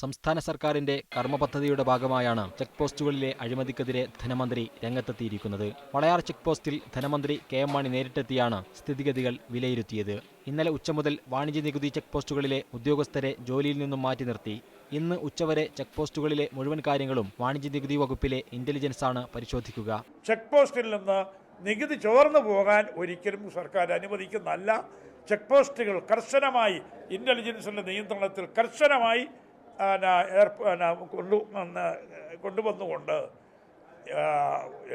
സംസ്ഥാന സർക്കാരിന്റെ കർമ്മപദ്ധതിയുടെ ഭാഗമായാണ് ചെക്ക് പോസ്റ്റുകളിലെ അഴിമതിക്കെതിരെ ധനമന്ത്രി രംഗത്തെത്തിയിരിക്കുന്നത്. വളയാർ ചെക്ക് പോസ്റ്റിൽ ധനമന്ത്രി കെ എം മാണി നേരിട്ടെത്തിയാണ് സ്ഥിതിഗതികൾ വിലയിരുത്തിയത്. ഇന്നലെ ഉച്ച മുതൽ വാണിജ്യ നികുതി ചെക്ക് പോസ്റ്റുകളിലെ ഉദ്യോഗസ്ഥരെ ജോലിയിൽ നിന്നും മാറ്റി നിർത്തി. ഇന്ന് ഉച്ചവരെ ചെക്ക് പോസ്റ്റുകളിലെ മുഴുവൻ കാര്യങ്ങളും വാണിജ്യ നികുതി വകുപ്പിലെ ഇന്റലിജൻസ് ആണ് പരിശോധിക്കുക. ചെക്ക് പോസ്റ്റിൽ നിന്ന് നികുതി ചോർന്നു പോകാൻ ഒരിക്കലും സർക്കാർ അനുവദിക്കുന്നല്ല ചെക്ക് പോസ്റ്റുകൾ കർശനമായി ഇന്റലിജൻസിന്റെ നിയന്ത്രണത്തിൽ കർശനമായി കൊണ്ടു വന്ന് കൊണ്ടുവന്നുകൊണ്ട്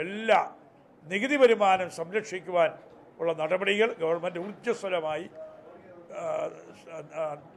എല്ലാ നികുതി വരുമാനം സംരക്ഷിക്കുവാൻ ഉള്ള നടപടികൾ ഗവൺമെന്റ് ഊർജസ്വലമായി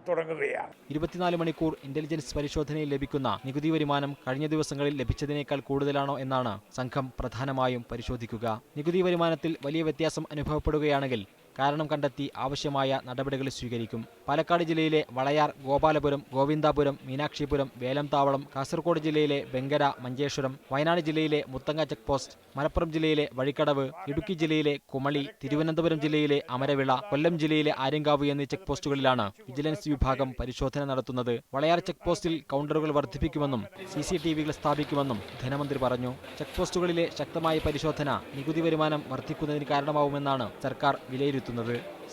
തുടങ്ങുകയാണ്. ഇരുപത്തിനാല് മണിക്കൂർ ഇന്റലിജൻസ് പരിശോധനയിൽ ലഭിക്കുന്ന നികുതി വരുമാനം കഴിഞ്ഞ ദിവസങ്ങളിൽ ലഭിച്ചതിനേക്കാൾ കൂടുതലാണോ എന്നാണ് സംഘം പ്രധാനമായും പരിശോധിക്കുക. നികുതി വരുമാനത്തിൽ വലിയ വ്യത്യാസം അനുഭവപ്പെടുകയാണെങ്കിൽ കാരണം കണ്ടെത്തി ആവശ്യമായ നടപടികൾ സ്വീകരിക്കും. പാലക്കാട് ജില്ലയിലെ വളയാർ ഗോപാലപുരം ഗോവിന്ദാപുരം മീനാക്ഷിപുരം വേലംതാവളം കാസർഗോഡ് ജില്ലയിലെ വെങ്കര മഞ്ചേശ്വരം വയനാട് ജില്ലയിലെ മുത്തങ്ങ ചെക്ക് പോസ്റ്റ് മലപ്പുറം ജില്ലയിലെ വഴിക്കടവ് ഇടുക്കി ജില്ലയിലെ കുമളി തിരുവനന്തപുരം ജില്ലയിലെ അമരവിള കൊല്ലം ജില്ലയിലെ ആര്യങ്കാവ് എന്നീ ചെക്ക് പോസ്റ്റുകളിലാണ് വിജിലൻസ് വിഭാഗം പരിശോധന നടത്തുന്നത്. വളയാർ ചെക്ക് പോസ്റ്റിൽ കൗണ്ടറുകൾ വർദ്ധിപ്പിക്കുമെന്നും സി സി ടി വികൾ സ്ഥാപിക്കുമെന്നും ധനമന്ത്രി പറഞ്ഞു. ചെക്ക് പോസ്റ്റുകളിലെ ശക്തമായ പരിശോധന നികുതി വരുമാനം വർദ്ധിക്കുന്നതിന് കാരണമാവുമെന്നാണ് സർക്കാർ വിലയിരുത്തുന്നത്.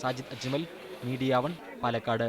Sajid Ajmal Media One Palakkad.